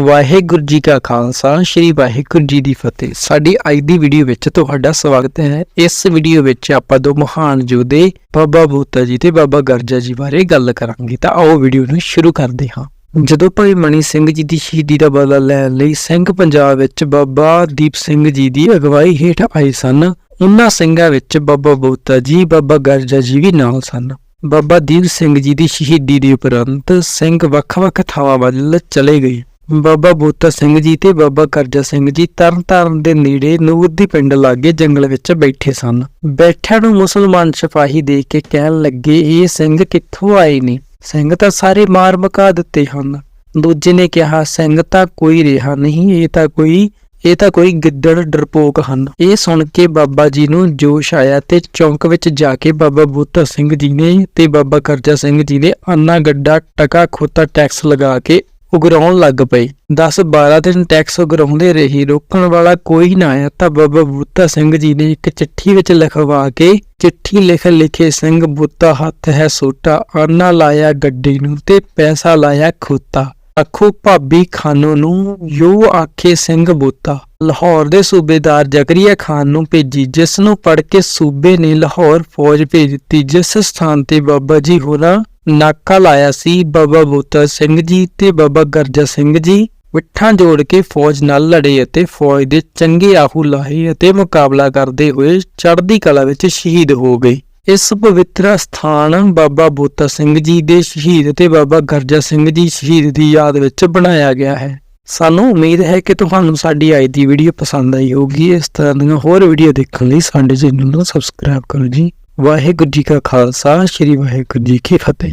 ਵਾਹਿਗੁਰੂ ਜੀ ਕਾ ਖਾਲਸਾ, ਸ੍ਰੀ ਵਾਹਿਗੁਰੂ ਜੀ ਦੀ ਫਤਿਹ। ਸਾਡੀ ਅੱਜ ਦੀ ਵੀਡੀਓ ਵਿੱਚ ਤੁਹਾਡਾ ਸਵਾਗਤ ਹੈ। ਇਸ ਵੀਡੀਓ ਵਿੱਚ ਆਪਾਂ ਦੋ ਮਹਾਨ ਯੋਧੇ ਬਾਬਾ ਬੂਤਾ ਜੀ ਤੇ ਬਾਬਾ ਗਰਜਾ ਜੀ ਬਾਰੇ ਗੱਲ ਕਰਾਂਗੇ। ਤਾਂ ਆਓ ਵੀਡੀਓ ਨੂੰ ਸ਼ੁਰੂ ਕਰਦੇ ਹਾਂ। ਜਦੋਂ ਭਾਈ ਮਣੀ ਸਿੰਘ ਜੀ ਦੀ ਸ਼ਹੀਦੀ ਦਾ ਬਦਲਾ ਲੈਣ ਲਈ ਸਿੰਘ ਪੰਜਾਬ ਵਿੱਚ ਬਾਬਾ ਦੀਪ ਸਿੰਘ ਜੀ ਦੀ ਅਗਵਾਈ ਹੇਠ ਆਏ ਸਨ, ਉਹਨਾਂ ਸਿੰਘਾਂ ਵਿੱਚ ਬਾਬਾ ਬੂਤਾ ਜੀ, ਬਾਬਾ ਗਰਜਾ ਜੀ ਵੀ ਨਾਲ ਸਨ। ਬਾਬਾ ਦੀਪ ਸਿੰਘ ਜੀ ਦੀ ਸ਼ਹੀਦੀ ਦੇ ਉਪਰੰਤ ਸਿੰਘ ਵੱਖ-ਵੱਖ ਥਾਵਾਂ ਵੱਲ ਚਲੇ ਗਏ। ਬਾਬਾ ਬੂਤਾ ਸਿੰਘ ਜੀ ਤੇ ਬਾਬਾ ਕਰਜਾ ਸਿੰਘ ਜੀ ਤਰਨਤਾਰਨ ਦੇ ਨੇੜੇ ਨੂਰਦੀ ਪਿੰਡ ਲਾਗੇ ਜੰਗਲ ਵਿੱਚ ਬੈਠੇ ਸਨ। ਬੈਠਿਆਂ ਨੂੰ ਮੁਸਲਮਾਨ ਸਿਪਾਹੀ ਦੇਖ ਕੇ ਕਹਿਣ ਲੱਗੇ, ਇਹ ਸਿੰਘ ਕਿੱਥੋਂ ਆਏ ਨੇ? ਸਿੰਘ ਤਾਂ ਸਾਰੇ ਮਾਰ ਮਕਾ ਦਿੱਤੇ ਹਨ। ਦੂਜੇ ਨੇ ਕਿਹਾ, ਸਿੰਘ ਤਾਂ ਕੋਈ ਰਿਹਾ ਨਹੀਂ, ਇਹ ਤਾਂ ਕੋਈ, ਇਹ ਤਾਂ ਕੋਈ ਗਿੱਦੜ ਡਰਪੋਕ ਹਨ। ਇਹ ਸੁਣ ਕੇ ਬਾਬਾ ਜੀ ਨੂੰ ਜੋਸ਼ ਆਇਆ ਤੇ ਚੌਂਕ ਵਿੱਚ ਜਾ ਕੇ ਬਾਬਾ ਬੂਤਾ ਸਿੰਘ ਜੀ ਨੇ ਤੇ ਬਾਬਾ ਕਰਜਾ ਸਿੰਘ ਜੀ ਨੇ ਆਨਾ ਗੱਡਾ, ਟਕਾ ਖੋਤਾ ਟੈਕਸ ਲਗਾ ਕੇ ਉਗਰਾਉਣ ਲੱਗ ਪਏ 10-12 ਦਿਨ ਟੈਕਸ ਉਗਰਾਉਂਦੇ ਰਹੀ। ਰੋਕਣ ਵਾਲਾ ਕੋਈ ਨਾ ਆਇਆ ਤਾਂ ਬਾਬਾ ਬੂਤਾ ਸਿੰਘ ਜੀ ਨੇ ਇੱਕ ਚਿੱਠੀ ਵਿੱਚ ਲਿਖਵਾ ਕੇ ਚਿੱਠੀ ਲਿਖ ਲਿਖੇ ਸਿੰਘ ਬੂਤਾ ਹੱਥ ਹੈ ਸੋਟਾ, ਆਨਾ ਲਾਇਆ ਗੱਡੀ ਨੂੰ ਤੇ ਪੈਸਾ ਲਾਇਆ ਖੋਤਾ। ਅੱਖੋ ਭਾਬੀ ਖਾਨੋ ਨੂੰ ਯੋ ਆਖੇ ਸਿੰਘ ਬੂਤਾ। ਲਾਹੌਰ ਦੇ ਸੂਬੇਦਾਰ ਜ਼ਕਰੀਆ ਖਾਨ ਨੂੰ ਭੇਜੀ, ਜਿਸ ਨੂੰ ਪੜ ਕੇ ਸੂਬੇ ਨੇ ਲਾਹੌਰ ਫੌਜ ਭੇਜ ਦਿੱਤੀ। ਜਿਸ ਸਥਾਨ ਤੇ ਬਾਬਾ ਜੀ ਹੋਰਾਂ ਨਾਕਾ ਲਾਇਆ ਸੀ ਬਾਬਾ ਬੂਤਾ ਸਿੰਘ ਜੀ ਤੇ ਬਾਬਾ ਗਰਜਾ ਸਿੰਘ ਜੀ। ਵਿਠਾਂ ਜੋੜ ਕੇ ਫੌਜ ਨਾਲ ਲੜੇ ਅਤੇ ਫੌਜ ਦੇ ਚੰਗੇ ਆਹੂ ਲਾਹੇ ਅਤੇ ਮੁਕਾਬਲਾ ਕਰਦੇ ਹੋਏ ਚੜ੍ਹਦੀ ਕਲਾ ਵਿੱਚ ਸ਼ਹੀਦ ਹੋ ਗਏ। ਇਸ ਪਵਿੱਤਰ ਸਥਾਨ ਬਾਬਾ ਬੂਤਾ ਸਿੰਘ ਜੀ ਦੇ ਸ਼ਹੀਦ ਤੇ ਬਾਬਾ ਗਰਜਾ ਸਿੰਘ ਜੀ ਸ਼ਹੀਦ ਦੀ ਯਾਦ ਵਿੱਚ ਬਣਾਇਆ ਗਿਆ ਹੈ। ਸਾਨੂੰ ਉਮੀਦ ਹੈ ਕਿ ਤੁਹਾਨੂੰ ਸਾਡੀ ਅੱਜ ਦੀ ਵੀਡੀਓ ਪਸੰਦ ਆਈ ਹੋਊਗੀ। ਇਸ ਤਰ੍ਹਾਂ ਦੀਆਂ ਹੋਰ ਵੀਡੀਓ ਦੇਖਣ ਲਈ ਸਾਡੇ ਚੈਨਲ ਨੂੰ ਸਬਸਕ੍ਰਾਈਬ ਕਰੋ ਜੀ। ਵਾਹਿਗੁਰੂ ਜੀ ਕਾ ਖਾਲਸਾ, ਸ੍ਰੀ ਵਾਹਿਗੁਰੂ ਜੀ ਕੀ ਫਤਿਹ।